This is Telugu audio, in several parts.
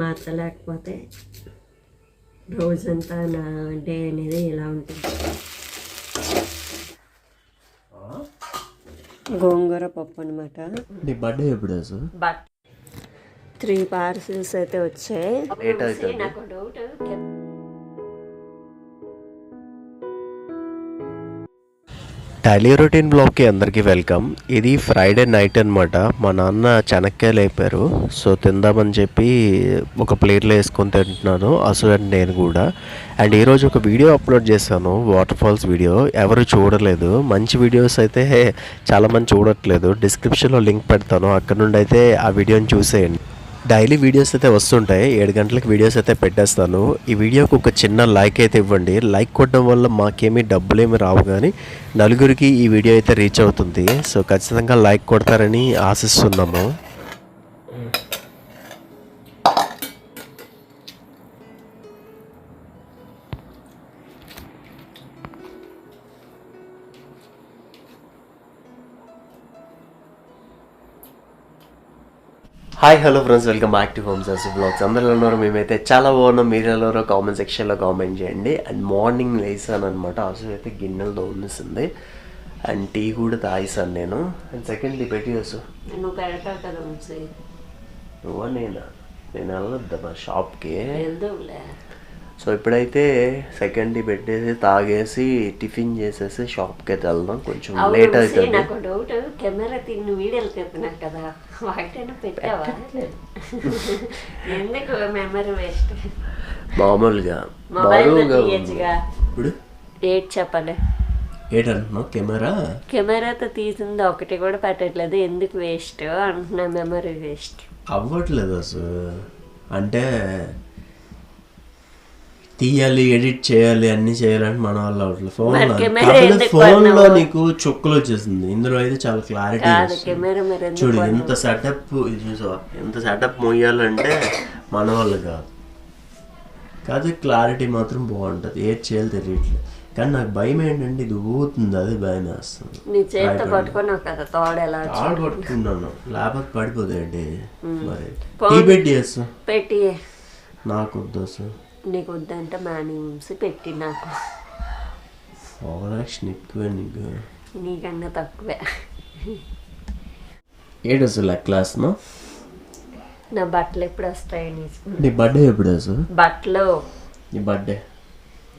మార్చలేకపోతే రోజంతా నా డే అనేది ఇలా ఉంటుంది. గోంగూర పప్పు అనమాట నీ బర్త్డే ఎప్పుడు అసలు బట్ త్రీ పార్సిల్స్ అయితే వచ్చాయి. లేట్ అవుతుంది. నాకు డౌట్ డైలీ రొటీన్ బ్లాగ్కి అందరికీ వెల్కమ్. ఇది ఫ్రైడే నైట్ అనమాట మా నాన్న చెనక్కాయలు అయిపోయారు సో తిందామని చెప్పి ఒక ప్లేట్లో వేసుకొని తింటున్నాను. అసలు నేను కూడా. అండ్ ఈరోజు ఒక వీడియో అప్లోడ్ చేశాను. Waterfalls video. ఎవరు చూడలేదు. మంచి వీడియోస్ అయితే చాలామంది చూడట్లేదు. డిస్క్రిప్షన్లో లింక్ పెడతాను. అక్కడ నుండి అయితే ఆ వీడియోని చూసేయండి. డైలీ వీడియోస్ అయితే వస్తుంటాయి. ఏడు గంటలకు వీడియోస్ అయితే పెట్టేస్తాను. ఈ వీడియోకి ఒక చిన్న లైక్ అయితే ఇవ్వండి. లైక్ కొట్టడం వల్ల మాకేమీ డబ్బులేమి రావు కానీ నలుగురికి ఈ వీడియో అయితే రీచ్ అవుతుంది. సో ఖచ్చితంగా లైక్ కొడతారని ఆశిస్తున్నాము. Hi hello friends welcome back to homes us blogs అందరూ ఎలా ఉన్నారు? మేమైతే చాలా బాగున్నాం. మీరు ఎలా ఉన్నారో? కామెంట్ సెక్షన్లో కామెంట్ చేయండి. అండ్ మార్నింగ్ లేసాను అనమాట అసలు అయితే గిన్నెలు తోమిస్తుంది అండ్ టీ కూడా తాగిసాను నేను. అండ్ సెకండ్ టీ పెట్టి వసు నువ్వు నేనా? నేను వెళ్ళొద్దా షాప్కి సో ఇప్పుడైతే సెకండ్ పెట్టేసి తాగేసి టిఫిన్ చేసేసి షాప్కి అయితే వెళ్దాం. కొంచెం లేట్ అవుతుంది. నాకు డౌట్. కెమెరా తిని వీడియోలు తీస్తున్నావు కదా. వాటిని పెట్టావా? ఎందుకు మెమరీ వేస్ట్? మామూలుగా. తీయచ్చుగా. ఇప్పుడు? ఏడ్ చెప్పాలి ఏంటంటున్నావు కెమెరా? కెమెరాతో తీసింది ఒకటి కూడా పెట్టట్లేదు. ఎందుకు వేస్ట్? అంటున్నా మెమరీ వేస్ట్. అవ్వట్లేదు అసలు. అంటే తీయాలి ఎడిట్ చేయాలి అన్ని చేయాలని మన వల్ల అవ్వట్లేదు ఫోన్ ఫోన్లో నీకు చుక్కలు వచ్చేసింది. ఇందులో అయితే చాలా క్లారిటీ చూడు ఎంత సెటప్ చూసావా? ఎంత సెటప్ మొయ్యాలంటే మన వల్ల కాదు. కాదు క్లారిటీ మాత్రం బాగుంటుంది. ఏది చేయాలి తెలియట్లేదు. కానీ నాకు భయం ఏంటంటే ఇది ఊగుతుంది అదే భయం వేస్తుంది. తోడ పట్టుకున్నాను. లేకపోతే పడిపోతాయండి మరి పెట్టి నాకు వద్దు నీకు వద్దంటే మానేసి పెట్టి నాకు. ఓవర్ యాక్షన్ ఎక్కువే నీకు నీకన్నా తక్కువే. ఏడు అసలు క్లాస్ను నా బట్టలు ఎప్పుడు వస్తాయి నీ నీ బర్త్డే ఎప్పుడు అసలు బట్టలు. నీ బర్త్డే.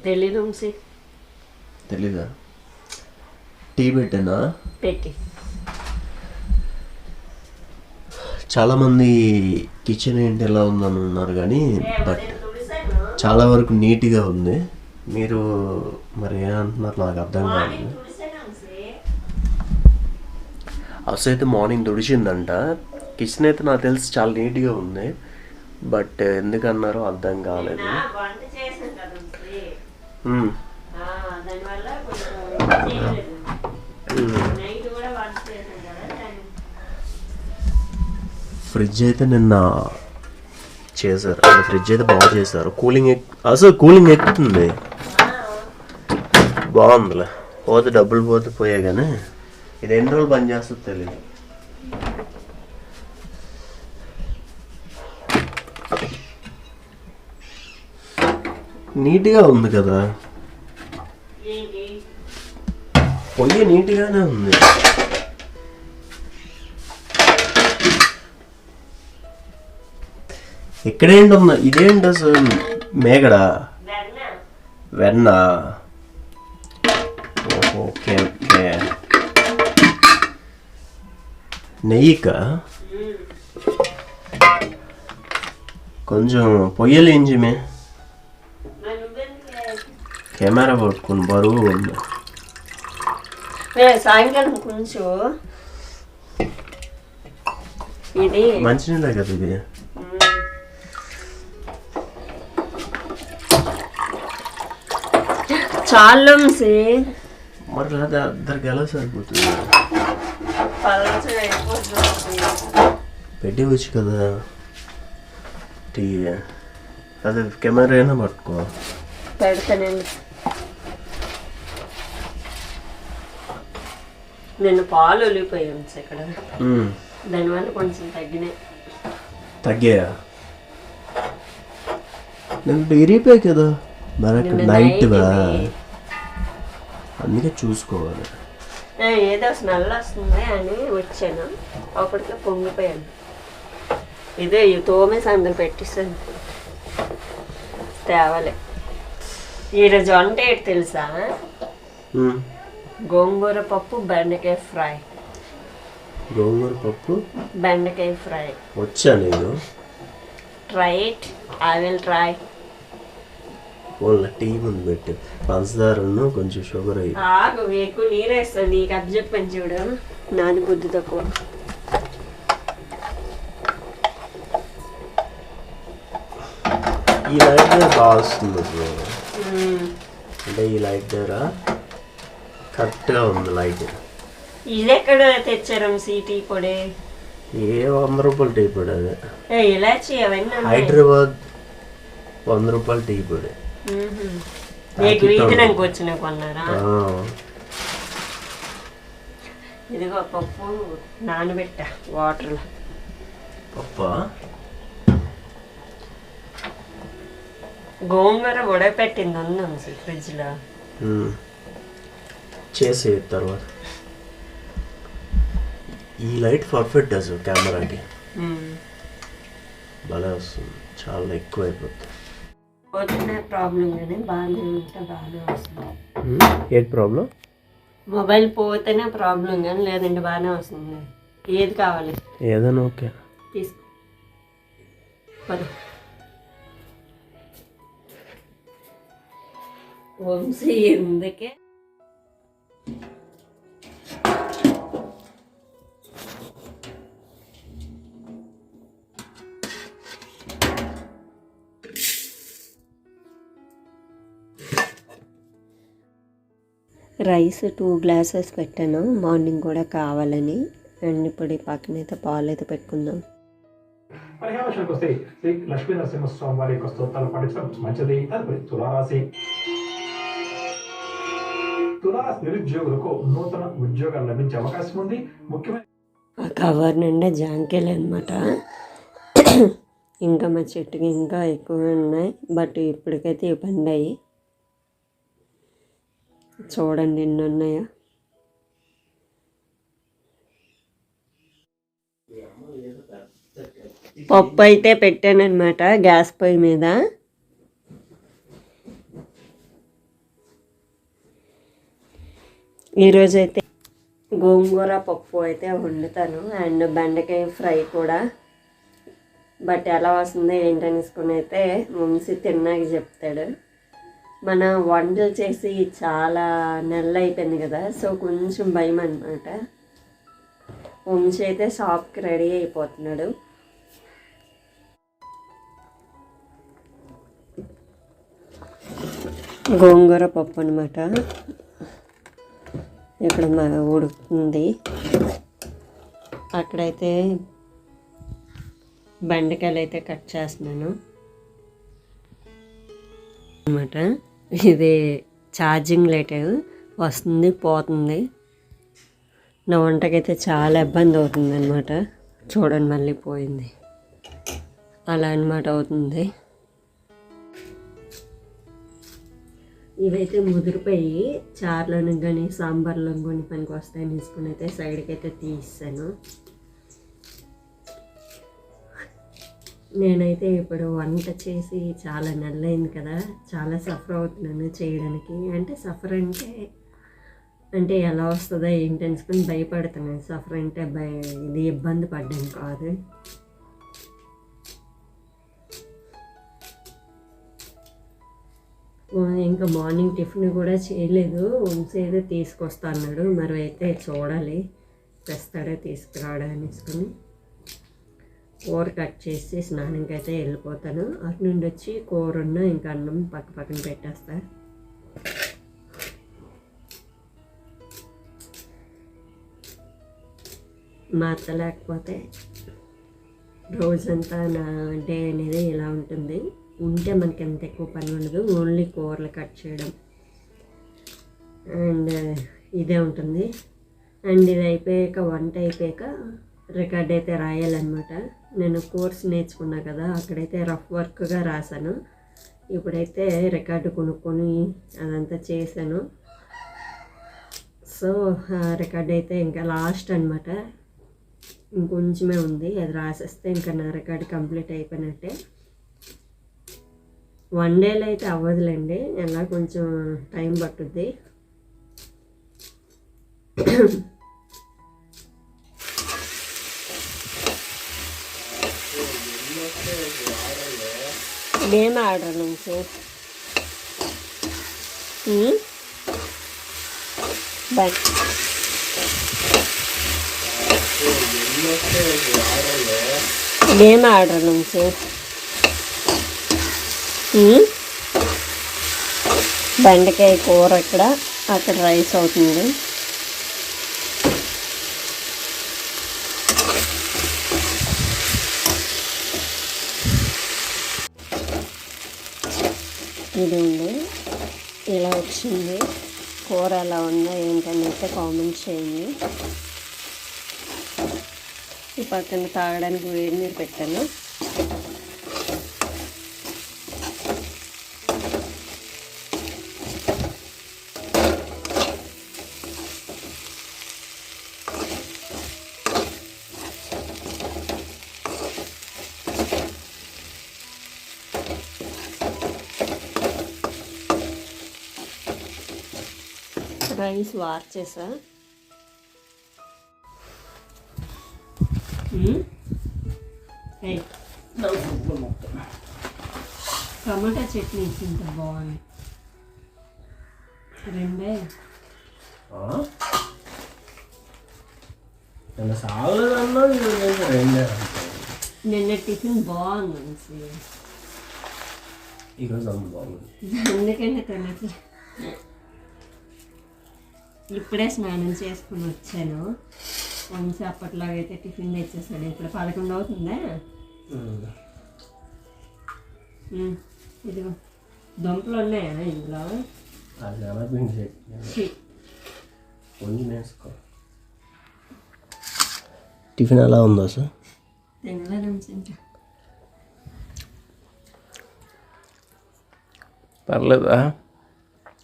తెలీదు వంశీ. తెలీదా? టీ పెట్టానా? పెట్టి. చాలామంది కిచెన్ ఏంటి ఎలా ఉందని ఉన్నారు కానీ బట్ చాలా వరకు నీట్గా ఉంది. మీరు మరి ఏమంటున్నారు నాకు అర్థం కాదు. అసలు అయితే మార్నింగ్ తుడిచిందంట. కిచెన్ అయితే నాకు తెలిసి చాలా నీట్గా ఉంది. బట్ ఎందుకన్నారో అర్థం కాలేదు. ఫ్రిడ్జ్ అయితే నిన్న చేశారు. ఫ్రిడ్జ్ అయితే బాగా చేశారు. కూలింగ్ అసలు కూలింగ్ ఎక్కుతుంది. బాగుందిలే. పోతే డబ్బులు పోతే పోయా కానీ ఇది ఎన్ని రోజులు పని చేస్తుందో తెలియదు నీట్గా ఉంది కదా. పొయ్యి నీట్గానే ఉంది. ఇక్కడేంటి ఉంది ఇదేంటి అసలు? మేగడ? వెన్న. Okay okay. నెయ్యిక? కొంచెం మరి నువ్వెందుకు కెమెరా పట్టుకుని బరువు ఉంది. సాయంకాలం కొంచెం ఇది మంచినీళ్ళే కదా ఇది? చాలంసి. మరి లేదా ఇద్దరికి ఎలా సరిపోతుంది. పలచగా అయిపోతుంది పెట్టి వచ్చు కదా. టీ అదే కెమెరా అయినా పట్టుకో. పెడతానండి. నేను పాలు ఒలిగిపోయాను ఇక్కడ. దానివల్ల కొంచెం తగ్గినాయి. తగ్గాయా? నేను ఇరిగిపోయి కదా. నిన్న నైట్. అందుకే చూసుకోవాలి. ఏదో స్మెల్ వస్తుంది అని వచ్చాను. అప్పటికే పొంగిపోయాను. ఇదే ఈ తోమేసి అందులో పెట్టిస్తాను. తేవాలి. ఈరోజు వంట ఏంటి తెలుసా. గోంగూర పప్పు బెండకాయ ఫ్రై. గోంగూర పప్పు? బెండకాయ ఫ్రై. వచ్చా నేను. Try it I will try వాళ్ళ టీ ముందు పెట్టి పంచదారను కొంచెం షుగర్ అయ్యి. ఆగు ఎక్కువ నీరేస్తాను నీకు అది చెప్పని చూడు. నాది బుద్ధి తక్కువ. ఈ లైట్ దగ్గర బాగా వస్తుంది ఇప్పుడు. మ్మ్. అంటే ఈ లైట్ దగ్గర కరెక్ట్గా ఉంది లైట్ ఇది ఎక్కడ తెచ్చారు సీటీ పొడి? ఏ వంద రూపాయలు టీ పొడి అది? ఏ ఇలాచి అవన్నీ. హైదరాబాద్ వంద రూపాయలు టీ పొడి. మ్మ్. నీకు వీధినంకి వచ్చిన కొన్నారా? ఇదిగో పప్పు నానబెట్టా వాటర్లో. పప్ప? గోంగూర ఉడకపెట్టింది ఉంది ఫ్రిడ్జ్లో. చేసే తర్వాత. ఈ లైట్ పర్ఫెక్ట్ అసలు కెమెరాకి. భలే వస్తుంది. చాలా ఎక్కువ అయిపోతుంది పోతున్న ప్రాబ్లం కానీ బాగానే ఉంటే బాగానే వస్తుంది. ఏంటి ప్రాబ్లం మొబైల్ పోతేనే ప్రాబ్లం కానీ లేదంటే బాగానే వస్తుంది. ఏది కావాలి? ఏదైనా ఓకే. తీసుకో. వంశీ ఎందుకే రైస్ టూ గ్లాసెస్ పెట్టాను. మార్నింగ్ కూడా కావాలని. అండ్ ఇప్పుడు ఈ పక్కన అయితే పాలు అయితే పెట్టుకుందాం. పదిహేను విషయానికి వస్తే శ్రీ లక్ష్మీ నరసింహస్వామి వారి యొక్క స్తోత్రాలు పఠించడం మంచిది. తదుపరి తులారాశి. తులారాశి నిరుద్యోగులకు నూతన ఉద్యోగాలు లభించే అవకాశం ఉంది. ముఖ్యమైన ఆ కవర్ నిండా జాంకాయలు అనమాట ఇంకా మా చెట్టుకి ఇంకా ఎక్కువ ఉన్నాయి. బట్ ఇప్పటికైతే ఇవి పండాయి చూడండి ఎన్ని పప్పు అయితే పెట్టానమాట గ్యాస్ పొయ్యి మీద. ఈరోజైతే గోంగూర పప్పు అయితే వండుతాను అండ్ బెండకాయ ఫ్రై కూడా. బట్ ఎలా వస్తుందో ఏంటనేసుకుని అయితే వంశీ తిన్నాక చెప్తాడు. మన వంటలు చేసి చాలా నెలలు అయిపోయింది కదా సో కొంచెం భయం అనమాట వంశీ అయితే షాప్కి రెడీ అయిపోతున్నాడు. గోంగూర పప్పు అనమాట ఇక్కడ మా ఉడుకుతుంది అక్కడైతే బెండకాయలు అయితే కట్ చేస్తున్నాను. అనమాట ఇది ఛార్జింగ్ లైట్ వస్తుంది పోతుంది. నా వంటకైతే చాలా ఇబ్బంది అవుతుంది అనమాట చూడండి మళ్ళీ పోయింది. అలా అనమాట అవుతుంది. ఇవైతే ముదిరిపోయి చారులను కానీ సాంబార్లో కానీ పనికి వస్తాయని తీసుకుని అయితే సైడ్కి అయితే తీసాను నేనైతే ఇప్పుడు వంట చేసి చాలా నెలలైంది కదా చాలా సఫర్ అవుతున్నాను చేయడానికి. అంటే సఫర్ అంటే అంటే ఎలా వస్తుందో ఏంటి అనుకుని భయపడుతున్నాను. సఫర్ అంటే భయ ఇది ఇబ్బంది పడ్డాను కాదు. ఇంకా మార్నింగ్ టిఫిన్ కూడా చేయలేదు. వంశీ అయితే తీసుకొస్తా అన్నాడు మరి అయితే చూడాలి. తెస్తాడో తీసుకురావడం అనేసుకుని. కూర కట్ చేసి స్నానంకి అయితే వెళ్ళిపోతాను. అటు నుండి వచ్చి కూర ఉన్న ఇంకా అన్నం పక్క పక్కన పెట్టేస్తా. మా అత్త లేకపోతే రోజంతా నా డే అనేది ఇలా ఉంటుంది. ఉంటే మనకి ఎంత ఎక్కువ పని ఉండదు. ఓన్లీ కూరలు కట్ చేయడం. అండ్ ఇదే ఉంటుంది. అండ్ ఇది అయిపోయాక వంట అయిపోయాక రికార్డ్ అయితే రాయాలన్నమాట. నేను కోర్స్ నేర్చుకున్నా కదా అక్కడైతే రఫ్ వర్క్గా రాశాను. ఇప్పుడైతే రికార్డు కొనుక్కొని అదంతా చేశాను. సో రికార్డ్ అయితే ఇంకా లాస్ట్ అనమాట ఇంకొంచమే ఉంది. అది రాసేస్తే ఇంకా నా రికార్డు కంప్లీట్ అయిపోయినట్టే. వన్ డేలో అయితే అవ్వదులేండి. ఎలా కొంచెం టైం పట్టుద్ది. మేము ఆర్డర్ నుంచి. బాయ్ బన్ ఆర్డర్ నుంచి. బెండకాయ కూర ఇక్కడ అక్కడ రైస్ అవుతుంది. ఇది ఉంది. ఇలా వచ్చింది. కూర ఎలా ఉందో ఏంటని అయితే కామెంట్ చేయండి. ఈ పక్కన తాగడానికి వేడి నీరు పెట్టాను. రైస్ వార్ చేసా టమాటా చట్నీ ఇచ్చింది బాగుంది. రెండే. నిన్న సాగలేదన్నా రెండే నిన్న టిఫిన్ బాగుంది. ఈరోజు అంత బాగుంది. అందుకనే తినట్లే. ఇప్పుడే స్నానం చేసుకుని వచ్చాను. వంశీ అప్పట్లాగైతే టిఫిన్ తెచ్చేసాడు ఇప్పుడు పదకొండు అవుతుందా? ఇదిగో. దుంపలు ఉన్నాయా ఇందులో? టిఫిన్ ఎలా ఉందో సార్? తినలేదు ఇంకా పర్లేదా?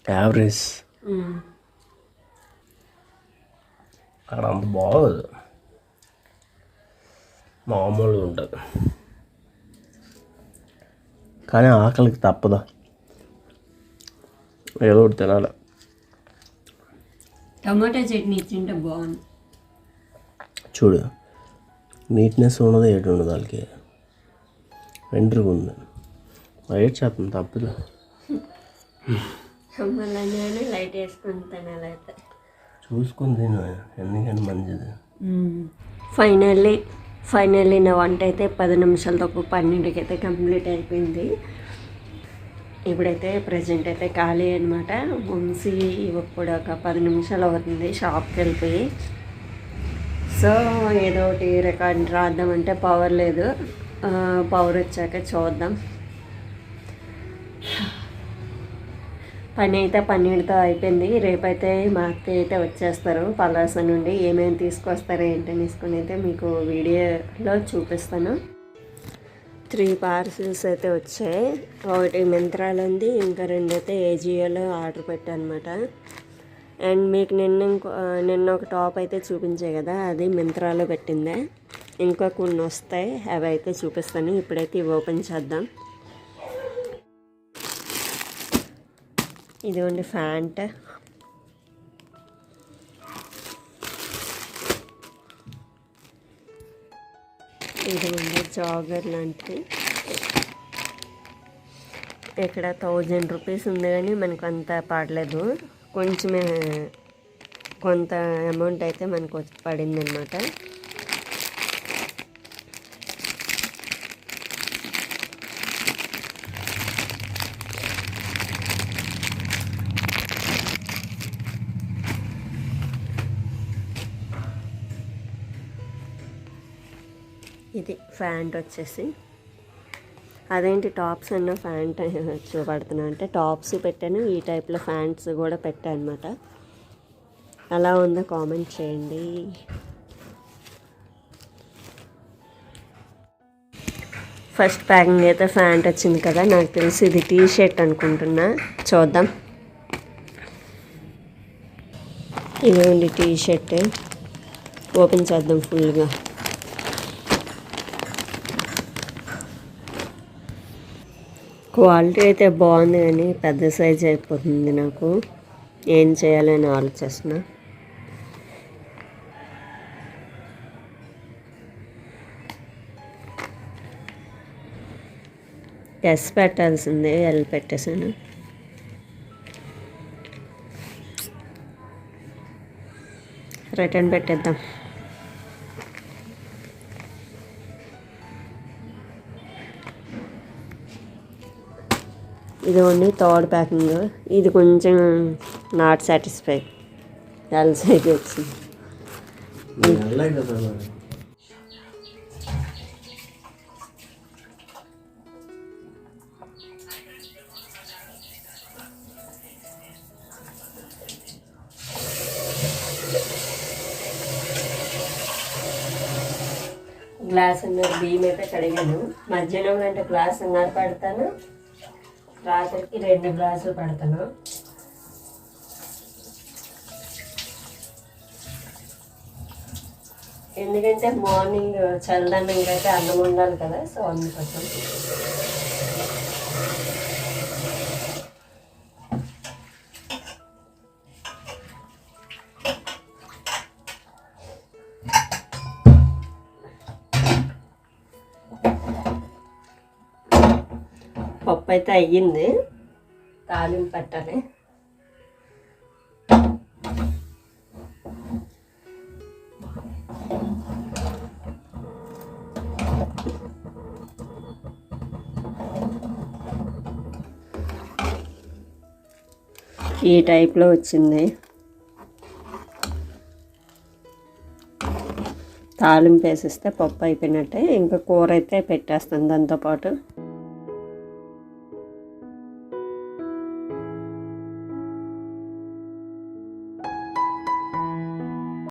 యావరేజ్. అక్కడ అంత బాగోదు. మామూలుగా ఉంటుంది. కానీ ఆకలికి తప్పదా. ఏదో ఒకటి తినాలి. టమాటా చట్నీ ఇచ్చింటే బాగుంది చూడు నీట్నెస్ ఉన్నది ఏటు ఉండదు వాళ్ళకి. వెంట్రుగా ఉంది. వైట్ చేస్తుంది తప్పదు. లైట్ వేసుకుని తినాలైతే చూసుకుని తిను ఎందుకంటే మంచిది ఫైనల్లీ ఫైనల్లీ నా వంట అయితే పది నిమిషాలతో పన్నెండుకి అయితే కంప్లీట్ అయిపోయింది. ఇప్పుడైతే ప్రజెంట్ అయితే ఖాళీ అనమాట వంశీ ఇప్పుడు ఒక పది నిమిషాలు అవుతుంది షాప్కి వెళ్ళిపోయి సో ఏదో ఒకటి రికార్డ్ రాద్దామంటే పవర్ లేదు. పవర్ వచ్చాక చూద్దాం. పని అయితే పన్నెండుతో అయిపోయింది. రేపైతే మా అత్తయ్య అయితే వచ్చేస్తారు పలాస నుండి. ఏమేమి తీసుకొస్తారు ఏంటని తీసుకుని అయితే మీకు వీడియోలో చూపిస్తాను. త్రీ పార్సిల్స్ అయితే వచ్చాయి. ఒకటి మింత్రాలు ఉంది. ఇంకా రెండు అయితే ఏజియోలో ఆర్డర్ పెట్టాను అనమాట అండ్ మీకు నిన్న ఇంకో నిన్న ఒక టాప్ అయితే చూపించే కదా అది మింత్రాలో పెట్టిందే. ఇంకా కొన్ని వస్తాయి. అవి అయితే చూపిస్తాను. ఇప్పుడైతే ఇవి ఓపెన్ చేద్దాం. ఇదిగోండి ఫ్యాంట్. ఇదిగోండి జాగర్ లాంటిది. ఇక్కడ థౌజండ్ రూపీస్ ఉంది కానీ మనకు అంత పడలేదు. కొంచెమే కొంత అమౌంట్ అయితే మనకు పడింది అనమాట ఇది ఫ్యాంట్ వచ్చేసి. అదేంటి టాప్స్ అన్న ఫ్యాంట్ చూపడుతున్నా. అంటే టాప్స్ పెట్టాను ఈ టైప్లో ఫ్యాంట్స్ కూడా పెట్టాను అనమాట అలా ఉందో? కామెంట్ చేయండి. ఫస్ట్ ప్యాకింగ్ అయితే ప్యాంట్ వచ్చింది కదా నాకు తెలిసి ఇది టీ షర్ట్ అనుకుంటున్నా. చూద్దాం. ఇదేంటి టీ షర్ట్ ఓపెన్ చేద్దాం ఫుల్గా. క్వాలిటీ అయితే బాగుంది కానీ పెద్ద సైజ్ అయిపోతుంది నాకు. ఏం చేయాలని ఆలోచిస్తున్నా. ఎస్ పెట్టాల్సిందే ఎల్ పెట్టేశాను. రిటర్న్ పెట్టేద్దాం. ఇది థర్డ్ ప్యాకింగ్. ఇది కొంచెం నాట్ సాటిస్ఫై ఎల్ వచ్చింది. గ్లాస్ అన్నారు బియ్యం అయితే కడిగాను. మధ్యాహ్నం అంటే గ్లాస్ అన్నారు పెడతాను. రాత్రికి రెండు గ్లాసులు పెడతాను. ఎందుకంటే మార్నింగ్ చల్లదన్నంగా అయితే అన్నం ఉండాలి కదా సో అందుకోసం. పప్పు అయితే అయ్యింది. తాలింపు పెట్టాలి. ఈ టైప్లో వచ్చింది. తాలింపు వేసిస్తే పప్పు అయిపోయినట్టే. ఇంకా కూర అయితే పెట్టేస్తాను దాంతోపాటు.